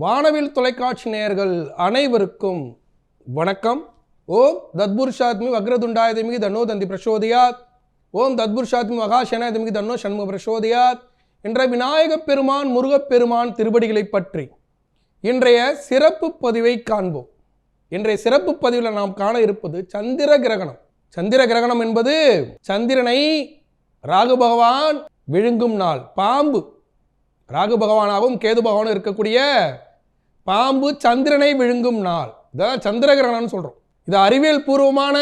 வானவில் தொலைக்காட்சி நேயர்கள் அனைவருக்கும் வணக்கம். ஓம் தத்புருஷாத்மி வக்ரதுண்டாயதமிகி தன்னோ தந்தி பிரசோதியாத். ஓம் தத்புருஷாத்மி மகாசனாயதமிகி தன்னோ சண்முக பிரசோதியாத். என்ற விநாயகப் பெருமான் முருகப் பெருமான் திருவடிகளை பற்றி இன்றைய சிறப்பு பதிவை காண்போம். இன்றைய சிறப்பு பதிவில் நாம் காண இருப்பது சந்திர கிரகணம். சந்திர கிரகணம் என்பது சந்திரனை ராகு பகவான் விழுங்கும் நாள் பாம்பு. ராகு பகவானாகவும் கேது பகவானும் இருக்கக்கூடிய பாம்பு சந்திரனை விழுங்கும் நாள். இதான் சந்திர கிரகணம்னு சொல்கிறோம் இது அறிவியல் பூர்வமான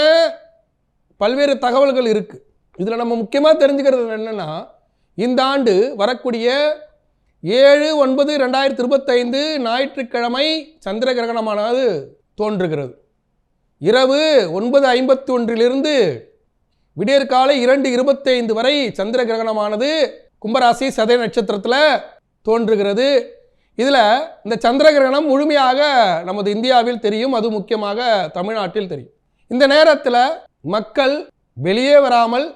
பல்வேறு தகவல்கள் இருக்குது இதில் நம்ம முக்கியமாக தெரிஞ்சுக்கிறது என்னென்னா இந்த ஆண்டு வரக்கூடிய ஏழு ஒன்பது ரெண்டாயிரத்தி இருபத்தைந்து ஞாயிற்றுக்கிழமை சந்திர கிரகணமானது தோன்றுகிறது. இரவு ஒன்பது ஐம்பத்தி ஒன்றிலிருந்து விடியற்காலை இரண்டு இருபத்தைந்து வரை சந்திர கிரகணமானது கும்பராசி சதய நட்சத்திரத்தில் தோன்றுகிறது. இதில் இந்த சந்திர கிரகணம் முழுமையாக நமது இந்தியாவில் தெரியும் அது முக்கியமாக தமிழ்நாட்டில் தெரியும். இந்த நேரத்தில் மக்கள் வெளியே வராமல்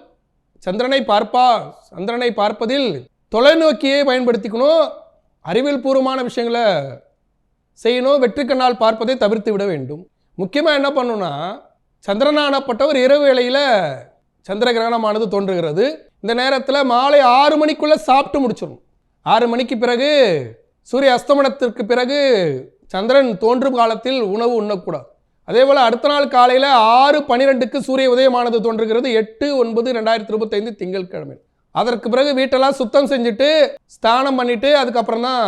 சந்திரனை பார்ப்பா சந்திரனை பார்ப்பதில் தொலைநோக்கியை பயன்படுத்திக்கணும் அறிவியல் பூர்வமான விஷயங்களை செய்யணும் வெற்றி கண்ணால் பார்ப்பதை தவிர்த்து விட வேண்டும். முக்கியமாக என்ன பண்ணணும்னா சந்திரனானப்பட்டவர் இரவு வேளையில் சந்திர கிரகணமானது தோன்றுகிறது. இந்த நேரத்தில் மாலை ஆறு மணிக்குள்ளே சாப்பிட்டு முடிச்சிடணும். ஆறு மணிக்கு பிறகு சூரிய அஸ்தமனத்திற்கு பிறகு சந்திரன் தோன்றும் காலத்தில் உணவு உண்ணக்கூடாது. அதே போல் அடுத்த நாள் காலையில் ஆறு பன்னிரெண்டுக்கு சூரிய உதயமானது தோன்றுகிறது. எட்டு ஒன்பது ரெண்டாயிரத்தி இருபத்தைந்து திங்கட்கிழமை. அதற்கு பிறகு வீட்டெல்லாம் சுத்தம் செஞ்சுட்டு ஸ்நானம் பண்ணிட்டு அதுக்கப்புறம் தான்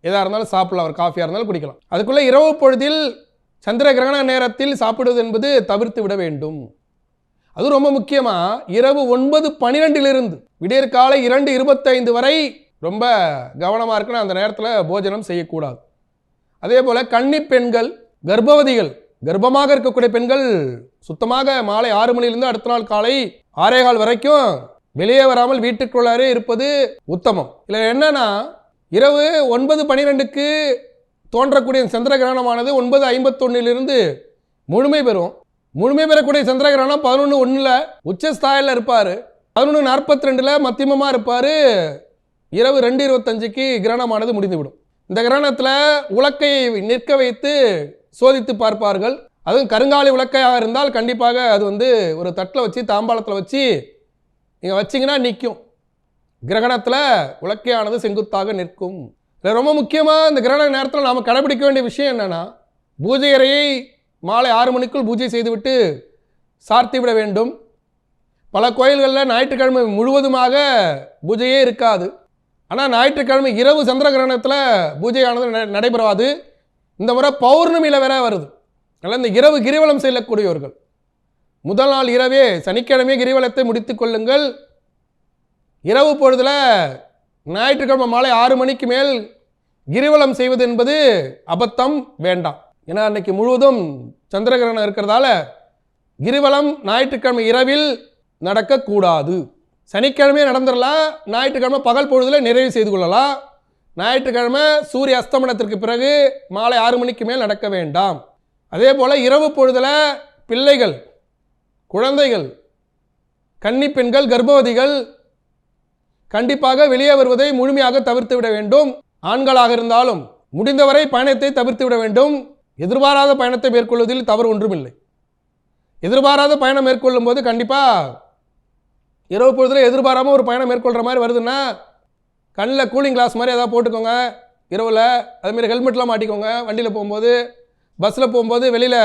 எதாக இருந்தாலும் சாப்பிடலாம். ஒரு காஃபியாக இருந்தாலும் குடிக்கலாம். அதுக்குள்ளே இரவு பொழுதில் சந்திர கிரகண நேரத்தில் சாப்பிடுவது என்பது தவிர்த்து விட வேண்டும். அது ரொம்ப முக்கியமாக இரவு ஒன்பது பன்னிரெண்டிலிருந்து விடியற்காலை இரண்டு இருபத்தைந்து வரை ரொம்ப கவனமாக இருக்கணும். அந்த நேரத்தில் போஜனம் செய்யக்கூடாது. அதே போல் கன்னி பெண்கள் கர்ப்பவதிகள் கர்ப்பமாக இருக்கக்கூடிய பெண்கள் சுத்தமாக மாலை ஆறு மணிலிருந்து அடுத்த நாள் காலை ஆறே கால் வரைக்கும் வெளியே வராமல் வீட்டுக்குள்ளாரே இருப்பது உத்தமம். இதில் என்னன்னா இரவு ஒன்பது பனிரெண்டுக்கு தோன்றக்கூடிய சந்திர கிரகணமானது ஒன்பது ஐம்பத்தொன்னிலிருந்து முழுமை பெறும். முழுமை பெறக்கூடிய சந்திர கிரகணம் பதினொன்று ஒன்றில் உச்சஸ்தாயில் இருப்பார். பதினொன்று நாற்பத்தி ரெண்டில் மத்தியமமாக இருப்பார். இரவு ரெண்டு இருபத்தஞ்சுக்கு கிரகணமானது முடிந்துவிடும். இந்த கிரகணத்தில் உலக்கையை நிற்க வைத்து சோதித்து பார்ப்பார்கள். அதுவும் கருங்காலி உலக்கையாக இருந்தால் கண்டிப்பாக அது வந்து ஒரு தட்டில் வச்சு தாம்பாளத்தில் வச்சு நீங்கள் வச்சிங்கன்னா நிற்கும். கிரகணத்தில் உலக்கையானது செங்குத்தாக நிற்கும். இதில் ரொம்ப முக்கியமாக இந்த கிரகண நேரத்தில் நாம் கடைபிடிக்க வேண்டிய விஷயம் என்னென்னா பூஜை அறையை மாலை ஆறு மணிக்குள் பூஜை செய்துவிட்டு சார்த்தி விட வேண்டும். பல கோயில்களில் ஞாயிற்றுக்கிழமை முழுவதுமாக பூஜையே இருக்காது. ஆனால் ஞாயிற்றுக்கிழமை இரவு சந்திர கிரகணத்தில் பூஜையானது ந- நடைபெறாது. இந்த முறை பௌர்ணமியில் வேற வருது. அதனால் இந்த இரவு கிரிவலம் செல்லக்கூடியவர்கள் முதல் நாள் இரவே சனிக்கிழமையே கிரிவலத்தை முடித்து கொள்ளுங்கள். இரவு பொழுதில் ஞாயிற்றுக்கிழமை மாலை ஆறு மணிக்கு மேல் கிரிவலம் செய்வது என்பது அபத்தம் வேண்டாம். ஏன்னா அன்னைக்கு முழுவதும் சந்திரகிரகணம் இருக்கிறதால கிரிவலம் ஞாயிற்றுக்கிழமை இரவில் நடக்கக்கூடாது. சனிக்கிழமையே நடந்துடலாம் ஞாயிற்றுக்கிழமை பகல் பொழுதில் நிறைவு செய்து கொள்ளலாம். ஞாயிற்றுக்கிழமை சூரிய அஸ்தமனத்திற்கு பிறகு மாலை ஆறு மணிக்கு மேல் நடக்க வேண்டாம். அதே போல் இரவு பொழுதில் பிள்ளைகள் குழந்தைகள் கன்னி பெண்கள் கர்ப்பவதிகள் கண்டிப்பாக வெளியே வருவதை முழுமையாக தவிர்த்து விட வேண்டும். ஆண்களாக இருந்தாலும் முடிந்தவரை பயணத்தை தவிர்த்து விட வேண்டும். எதிர்பாராத பயணத்தை மேற்கொள்வதில் தவறு ஒன்றுமில்லை. எதிர்பாராத பயணம் மேற்கொள்ளும் போது கண்டிப்பாக இரவு பொழுதுல எதிர்பாராமல் ஒரு பயணம் மேற்கொள்கிற மாதிரி வருதுன்னா கண்ணில் கூலிங் கிளாஸ் மாதிரி ஏதாவது போட்டுக்கோங்க. இரவில் அதுமாரி ஹெல்மெட்லாம் மாட்டிக்கோங்க வண்டியில் போகும்போது பஸ்ஸில் போகும்போது வெளியில்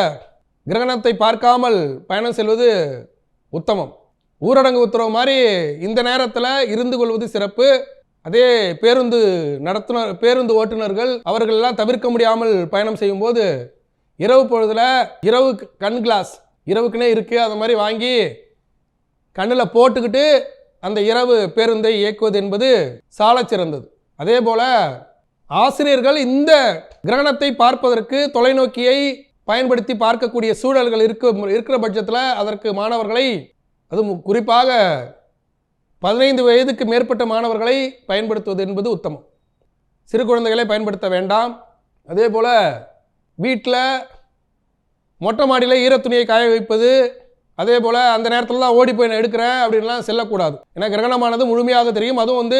கிரகணத்தை பார்க்காமல் பயணம் செல்வது உத்தமம். ஊரடங்கு உத்தரவு மாதிரி இந்த நேரத்தில் இருந்து கொள்வது சிறப்பு. அதே பேருந்து நடத்துனர் பேருந்து ஓட்டுநர்கள் அவர்கள் எல்லாம் தவிர்க்க முடியாமல் பயணம் செய்யும்போது இரவு பொழுதில் இரவு கண் கிளாஸ் இரவுக்குன்னே இருக்குது அது மாதிரி வாங்கி கண்ணில் போட்டுக்கிட்டு அந்த இரவு பேருந்தை இயக்குவது என்பது சாலச் சிறந்தது. அதே போல் ஆசிரியர்கள் இந்த கிரகணத்தை பார்ப்பதற்கு தொலைநோக்கியை பயன்படுத்தி பார்க்கக்கூடிய சூழல்கள் இருக்க இருக்கிற பட்சத்தில் அதற்கு மாணவர்களை அது குறிப்பாக பதினைந்து வயதுக்கு மேற்பட்ட மாணவர்களை பயன்படுத்துவது என்பது உத்தமம். சிறு குழந்தைகளை பயன்படுத்த வேண்டாம். அதே போல் வீட்டில் மொட்டை மாடியில் ஈரத்துணியை காய வைப்பது அதே போல் அந்த நேரத்தில் தான் ஓடி போய் நான் எடுக்கிறேன் அப்படின்லாம் செல்லக்கூடாது. ஏன்னா கிரகணமானது முழுமையாக தெரியும். அதுவும் வந்து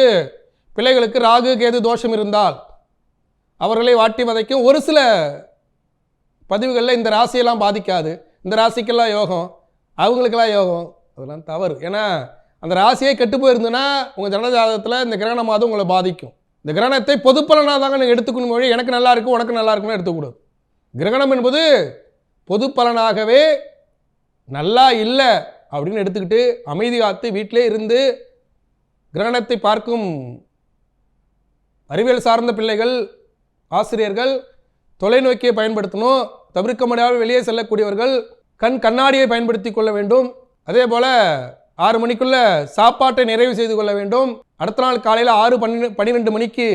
பிள்ளைகளுக்கு ராகு கேது தோஷம் இருந்தால் அவர்களை வாட்டி வதைக்கும். ஒரு சில பதிவுகளில் இந்த ராசியெல்லாம் பாதிக்காது. இந்த ராசிக்கெல்லாம் யோகம் அவங்களுக்கெல்லாம் யோகம் அதெல்லாம் தவறு. ஏன்னா அந்த ராசியே கெட்டு போயிருந்துன்னா உங்கள் ஜனஜாதகத்தில் இந்த கிரகண மாதம் உங்களை பாதிக்கும். இந்த கிரகணத்தை பொதுப்பலனாக தாங்க நீங்கள் எடுத்துக்கணும் மொழி எனக்கு நல்லா இருக்கும் உனக்கு நல்லா இருக்கும்னு எடுத்துக்கூடாது. கிரகணம் என்பது பொது பலனாகவே நல்லா இல்லை அப்படின்னு எடுத்துக்கிட்டு அமைதி காத்து வீட்டிலே இருந்து கிரகணத்தை பார்க்கும் அறிவியல் சார்ந்த பிள்ளைகள் ஆசிரியர்கள் தொலைநோக்கியை பயன்படுத்தணும் தவிர்க்க முடியாமல் வெளியே செல்லக்கூடியவர்கள் கண் கண்ணாடியை பயன்படுத்தி கொள்ள வேண்டும். அதே போல் ஆறு மணிக்குள்ளே சாப்பாட்டை நிறைவு செய்து கொள்ள வேண்டும். அடுத்த நாள் காலையில் ஆறு பன்னெண்டு பன்னிரெண்டு மணிக்கு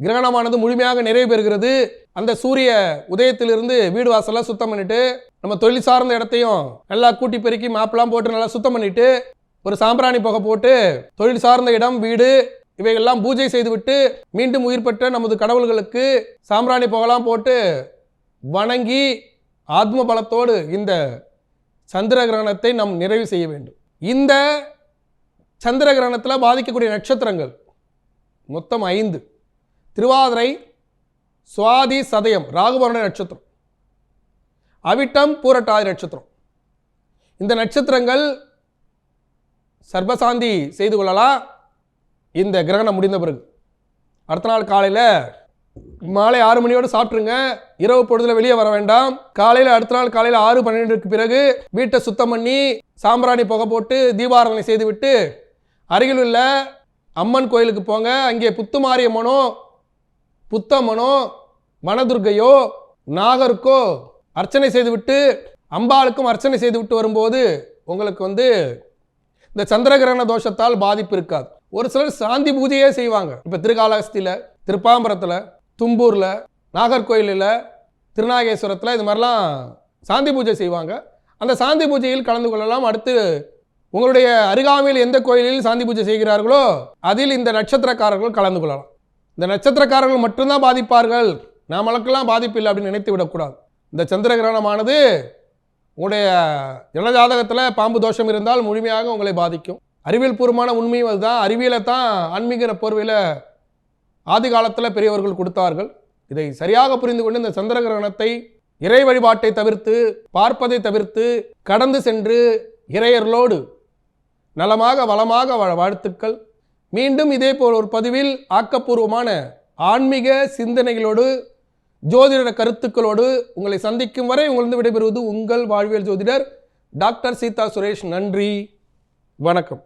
கிரகணமானது முழுமையாக நிறைவு பெறுகிறது. அந்த சூரிய உதயத்திலிருந்து வீடு வாசல்லாம் சுத்தம் பண்ணிட்டு நம்ம தொழில் சார்ந்த இடத்தையும் நல்லா கூட்டி பெருக்கி மாப்பெல்லாம் போட்டு நல்லா சுத்தம் பண்ணிட்டு ஒரு சாம்பிராணி புகை போட்டு தொழில் சார்ந்த இடம் வீடு இவையெல்லாம் பூஜை செய்துவிட்டு மீண்டும் உயிர் பெற்ற நமது கடவுள்களுக்கு சாம்பிராணி புகலாம் போட்டு வணங்கி ஆத்ம பலத்தோடு இந்த சந்திர கிரகணத்தை நாம் நிறைவு செய்ய வேண்டும். இந்த சந்திர கிரகணத்தில் பாதிக்கக்கூடிய நட்சத்திரங்கள் மொத்தம் ஐந்து. திருவாதிரை சுவாதி சதயம் ராகுபரண நட்சத்திரம். அவிட்டம் பூரட்டாதி நட்சத்திரம். இந்த நட்சத்திரங்கள் சர்பசாந்தி செய்து கொள்ளலாம். இந்த கிரகணம் முடிந்த பிறகு. அடுத்த நாள் காலையில் மாலை ஆறு மணியோடு சாப்பிட்ருங்க இரவு பொழுதில் வெளியே வர வேண்டாம். காலையில் அடுத்த நாள் காலையில் ஆறு பன்னெண்டுக்கு பிறகு வீட்டை சுத்தம் பண்ணி சாம்பிராணி புகை போட்டு தீபாராதனை செய்துவிட்டு அருகில் உள்ள அம்மன் கோயிலுக்கு போங்க. அங்கே புத்துமாரியம்மனும் புத்தம்மனோ வனதுர்கையோ நாகருக்கோ அர்ச்சனை செய்துவிட்டு அம்பாளுக்கும் அர்ச்சனை செய்துவிட்டு வரும்போது உங்களுக்கு வந்து இந்த சந்திரகிரகண தோஷத்தால் பாதிப்பு இருக்காது. ஒரு சிலர் சாந்தி பூஜையே செய்வாங்க. இப்போ திருகாலஹஸ்தியில் திருப்பாம்பரத்தில் தும்பூரில் நாகர்கோயிலில் திருநாகேஸ்வரத்தில் இது மாதிரிலாம் சாந்தி பூஜை செய்வாங்க. அந்த சாந்தி பூஜையில் கலந்து கொள்ளலாம். அடுத்து உங்களுடைய அருகாமையில் எந்த கோயிலில் சாந்தி பூஜை செய்கிறார்களோ அதில் இந்த நட்சத்திரக்காரர்கள் கலந்து கொள்ளலாம். இந்த நட்சத்திரக்காரர்கள் மட்டும்தான் பாதிப்பார்கள். நாமளுக்கெல்லாம் பாதிப்பு இல்லை அப்படின்னு நினைத்து விடக்கூடாது. இந்த சந்திர கிரகணமானது உங்களுடைய ஜனஜாதகத்தில் பாம்பு தோஷம் இருந்தால் முழுமையாக உங்களை பாதிக்கும். அறிவியல் பூர்வமான உண்மையும் அதுதான். அறிவியலை தான் ஆன்மீக போர்வையில் ஆதி காலத்தில் பெரியவர்கள் கொடுத்தார்கள். இதை சரியாக புரிந்து கொண்டு இந்த சந்திர கிரகணத்தை இறை வழிபாட்டை தவிர்த்து பார்ப்பதை தவிர்த்து கடந்து சென்று இறையர்களோடு நலமாக வளமாக வாழ்த்துக்கள். மீண்டும் இதே போல் ஒரு பதிவில் ஆக்கப்பூர்வமான ஆன்மீக சிந்தனைகளோடு ஜோதிட கருத்துக்களோடு உங்களை சந்திக்கும் வரை உங்களிருந்து விடைபெறுவது உங்கள் வாழ்வியல் ஜோதிடர் டாக்டர் சீதா சுரேஷ். நன்றி. வணக்கம்.